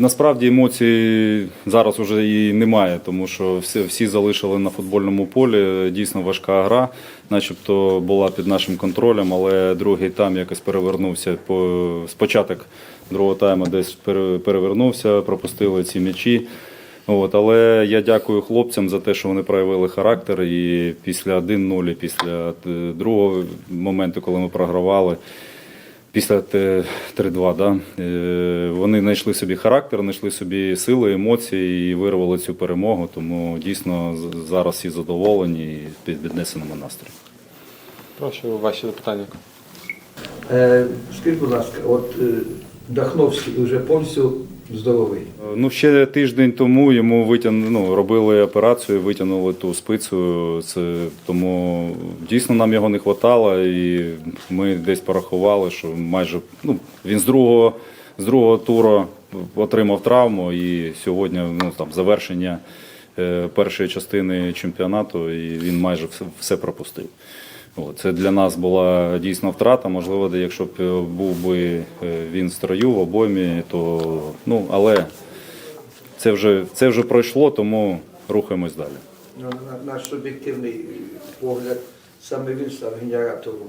Насправді емоцій зараз вже і немає, тому що всі, всі залишили на футбольному полі. Дійсно важка гра, начебто була під нашим контролем, але другий тайм якось перевернувся. По, спочаток другого тайму десь перевернувся, пропустили ці м'ячі. От, але я дякую хлопцям за те, що вони проявили характер. І після 1-0, після е, другого моменту, коли ми програвали, після 3-2, да, е, вони знайшли собі характер, знайшли собі сили, емоції і вирвали цю перемогу. Тому дійсно зараз всі задоволені і під піднесеному настрою. Прошу ваші запитання. Е, скажіть, будь ласка, от е, Дахновський вже повністю здоровий. Ну, ще тиждень тому йому витягну, ну, робили операцію, витягнули ту спицю. Це, тому дійсно нам його не вистачало, і ми десь порахували, що майже ну, він з другого, з другого туру отримав травму, і сьогодні ну, там, завершення е, першої частини чемпіонату, і він майже все пропустив. От, Це для нас була дійсно втрата. Можливо, якщо б е, був би е, він в строю в обоймі, то ну але це вже це вже пройшло, тому рухаємось далі. Ну, на- наш суб'єктивний погляд, саме він став генератором.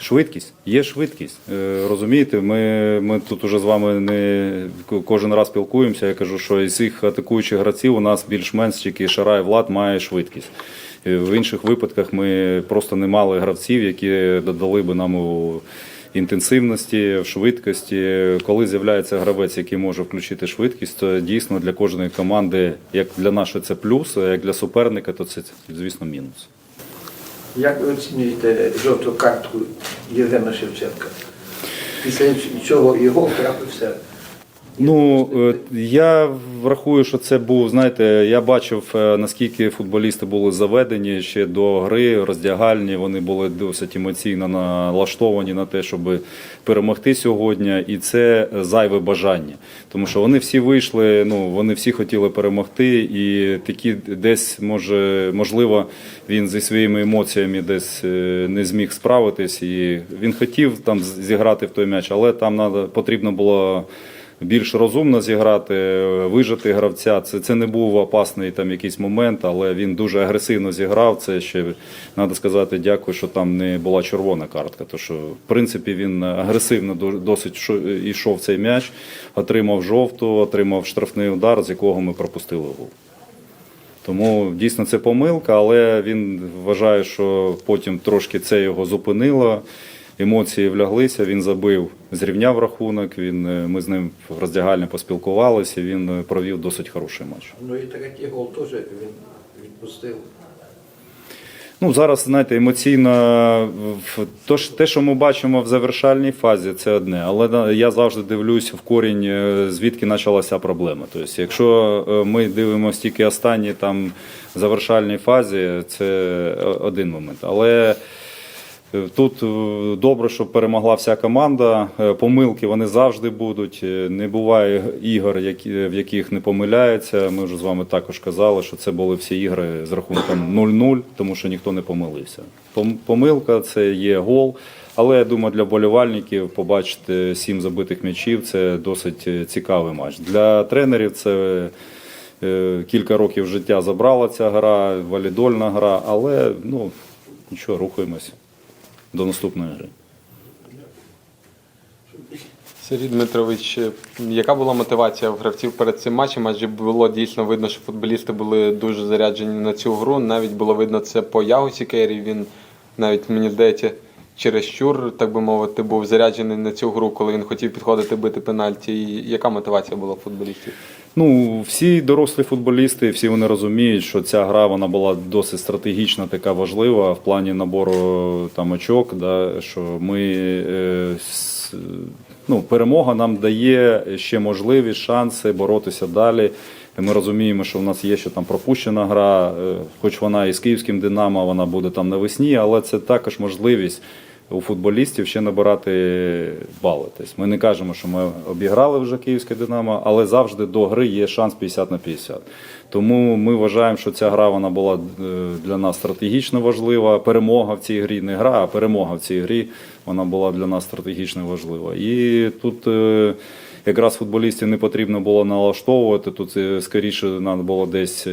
Швидкість, є швидкість. Е, Розумієте, ми, ми тут уже з вами не кожен раз спілкуємося. Я кажу, що із цих атакуючих гравців у нас більш-менш тільки Шарай Влад має швидкість. В інших випадках ми просто не мали гравців, які додали би нам у інтенсивності, в швидкості. Коли з'являється гравець, який може включити швидкість, то дійсно для кожної команди, як для нашої це плюс, а як для суперника, то це звісно мінус. Як ви оцінюєте жовту картку Євгена Шевченка? Після чого його втрапився? Ну е, я врахую, що це був. Знаєте, я бачив е, наскільки футболісти були заведені ще до гри, роздягальні. Вони були досить емоційно налаштовані на те, щоб перемогти сьогодні, і це зайве бажання, тому що вони всі вийшли. Ну вони всі хотіли перемогти, і такі десь може можливо він зі своїми емоціями десь е, не зміг справитись, і він хотів там зіграти в той м'яч, але там потрібно було більш розумно зіграти, вижити гравця. Це, це не був опасний там якийсь момент, але він дуже агресивно зіграв. Це ще треба сказати дякую, що там не була червона картка. То що в принципі він агресивно досить йшов цей м'яч, отримав жовту, отримав штрафний удар, з якого ми пропустили гол. Тому дійсно це помилка, але він вважає, що потім трошки це його зупинило. Емоції вляглися, він забив, зрівняв рахунок. Він, е, ми з ним в роздягальні поспілкувалися. Він е, провів досить хороший матч. Ну і третій гол теж він відпустив. Ну зараз знаєте, емоційно то те, що ми бачимо в завершальній фазі, це одне. Але я завжди дивлюсь в корінь, е, звідки почалася проблема. Тобто, якщо ми дивимося тільки останні там завершальній фазі, це один момент. Але Тут е, добре, що перемогла вся команда. Е, Помилки вони завжди будуть. Е, Не буває ігор, в яких не помиляються. Ми вже з вами також казали, що це були всі ігри з рахунком 0-0, тому що ніхто не помилився. Помилка це є гол. Але я думаю, для болівальників побачити сім забитих м'ячів це досить е, цікавий матч. Для тренерів це е, кілька років життя забрала ця гра, валідольна гра, але ну нічого, рухаємось до наступної гри. Сергій Дмитрович, е, яка була мотивація в гравців перед цим матчем? Адже було дійсно видно, що футболісти були дуже заряджені на цю гру. Навіть було видно це по Ягусі Кейрі. Він навіть мені здається, чересчур, так би мовити, був заряджений на цю гру, коли він хотів підходити бити пенальті. І яка мотивація була футболістів? Ну, всі дорослі футболісти, всі вони розуміють, що ця гра вона була досить стратегічна, така важлива в плані набору там очок. Да, що ми е, с- ну, перемога нам дає ще можливість, шанси боротися далі. Ми розуміємо, що в нас є ще там пропущена гра, е, хоч вона і з київським Динамо, вона буде там навесні, але це також можливість у футболістів ще набирати бали. Тобто ми не кажемо, що ми обіграли вже київське Динамо, але завжди до гри є шанс 50 на 50. Тому ми вважаємо, що ця гра вона була е, для нас стратегічно важлива. Перемога в цій грі не гра, а перемога в цій грі вона була для нас стратегічно важлива. І тут. е, якраз футболістів не потрібно було налаштовувати. Тут е, скоріше треба було десь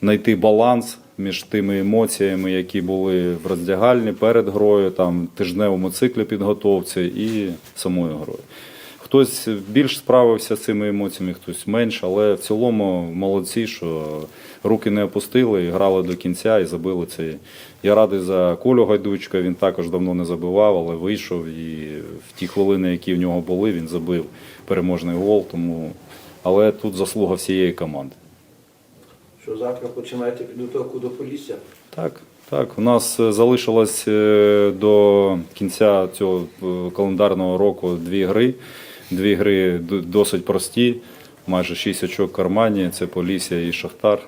знайти баланс між тими емоціями, які були в роздягальні перед грою, там тижневому циклі підготовці і самою грою. Хтось більш справився з цими емоціями, хтось менш, але в цілому молодці, що руки не опустили, і грали до кінця і забили цей. Я радий за Колю Гайдучка, він також давно не забивав, але вийшов і в ті хвилини, які в нього були, він забив переможний гол. Тому... Але тут заслуга всієї команди. Що завтра починаєте підготовку до Полісся? Так, так. У нас е, залишилось е, до кінця цього е, календарного року дві гри. Дві гри досить прості, майже шість очок в кармані. Це Полісся і Шахтар.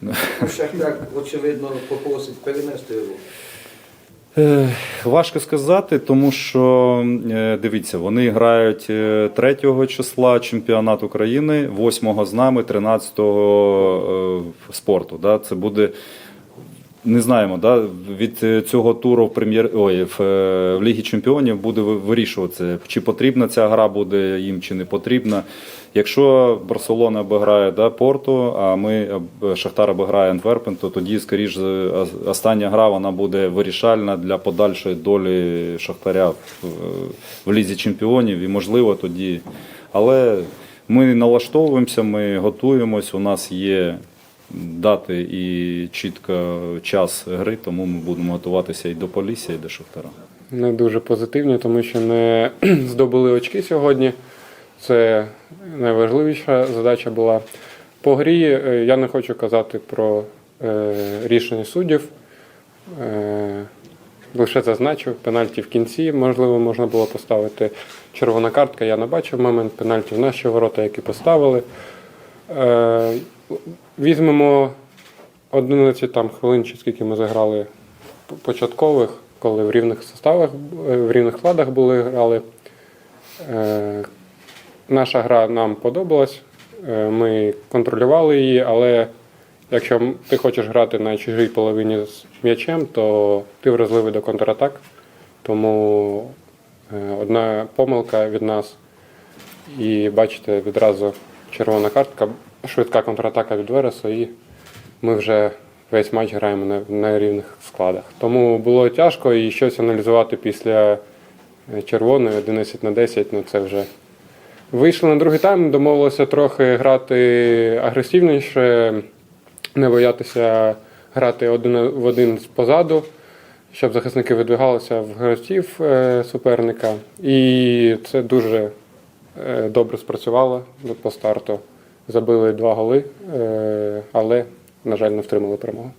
Ну, Шахтар, очевидно, попросить перенести його. Е, Важко сказати, тому що е, дивіться, вони грають е, 3 числа чемпіонат України, 8 з нами, 13 е, спорту. Да? Це буде. Не знаємо, да? від е, цього туру в прем'єр ой, в, е, в Лігі Чемпіонів буде вирішуватися, чи потрібна ця гра буде їм, чи не потрібна. Якщо Барселона обіграє да, Порту, а ми об- Шахтар обіграє Антверпен, то тоді, скоріш, остання гра вона буде вирішальна для подальшої долі Шахтаря в, в Лізі Чемпіонів. І можливо тоді. Але ми налаштовуємося, ми готуємось. У нас є дати і чітко час гри, тому ми будемо готуватися і до Полісся, і до Шахтара. не дуже позитивні, тому що не здобули очки сьогодні. Це найважливіша задача була. По грі е, я не хочу казати про е, рішення суддів. Е, лише зазначив пенальті в кінці. Можливо, можна було поставити червона картка. Я не бачив момент пенальті в наші ворота, які поставили. Візьмемо 11 там, хвилин, чи скільки ми заграли початкових, коли в рівних составах, в рівних складах були грали. Наша гра нам подобалась, е, ми контролювали її, але якщо ти хочеш грати на чужій половині з м'ячем, то ти вразливий до контратак. Тому е, одна помилка від нас, і бачите, відразу червона картка, швидка контратака від Вересу, і ми вже весь матч граємо на, на рівних складах. Тому було тяжко і щось аналізувати після е, червоної 11 на 10, ну це вже. Вийшли на другий тайм, домовилися трохи грати агресивніше, не боятися грати один в один позаду, щоб захисники видвигалися в гравців е, суперника. І це дуже е, добре спрацювало по старту. Забили два голи, е, але, на жаль, не втримали перемогу.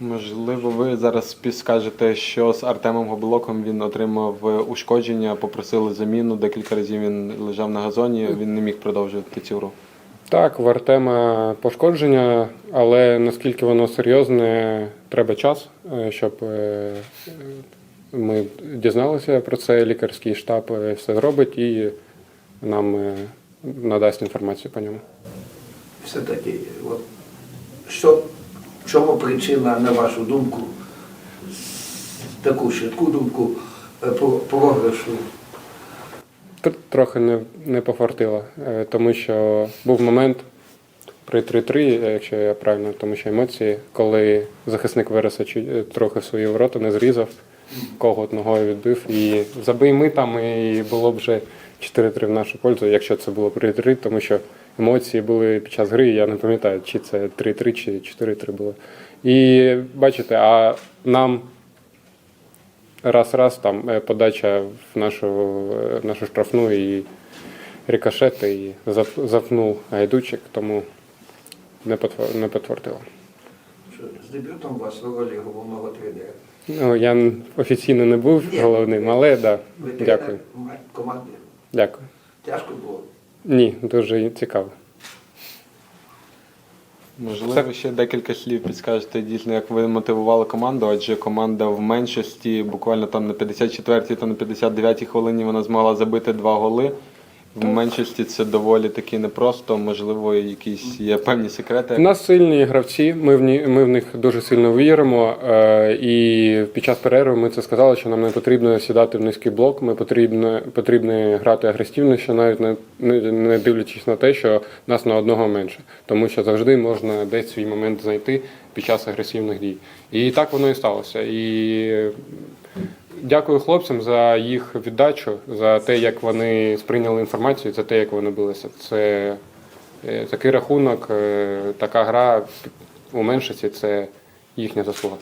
Можливо, ви зараз підскажете, що з Артемом Гобелоком він отримав е, ушкодження, попросили заміну. Декілька разів він лежав на газоні, він не міг продовжувати цю гру. Так, в Артема пошкодження, але наскільки воно серйозне, треба час, е, щоб е, ми дізналися про це. Лікарський штаб все зробить і нам надасть інформацію по ньому. Все-таки, от, що, чому причина, на вашу думку, таку швидку думку е, про- програшу? Тр- Трохи не, не пофартило, е, тому що був момент при 3-3, якщо я правильно, тому що емоції, коли захисник Вереса е, трохи свої ворота не зрізав, когот ногою відбив і забий ми там, і було б вже 4-3 в нашу пользу, якщо це було при 3, тому що емоції були під час гри, я не пам'ятаю, чи це 3-3, чи 4-3 було. І бачите, а нам раз-раз там е, подача в нашу, е, нашу штрафну і рикошети, і запнув гайдучик, тому не підтвердило. З дебютом вас в ролі головного тренера? Ну, я офіційно не був Ні. головним, але да, дякую. ма- команди. Дякую. Тяжко було? Ні, дуже цікаво. Можливо, ще декілька слів підскажете дійсно, як ви мотивували команду, адже команда в меншості, буквально там на 54-й та на 59-й хвилині вона змогла забити два голи. В меншості це доволі таки непросто, можливо, якісь є певні секрети. У нас сильні гравці, ми в, ні, ми в них дуже сильно віримо. Е, і під час перерви ми це сказали, що нам не потрібно сідати в низький блок, ми потрібно, потрібно грати агресивніше, навіть не, не, не дивлячись на те, що нас на одного менше. Тому що завжди можна десь свій момент знайти під час агресивних дій. І так воно і сталося. І Дякую хлопцям за їх віддачу, за те, як вони сприйняли інформацію, за те, як вони билися. Це е, такий рахунок, е, така гра у меншості це їхня заслуга.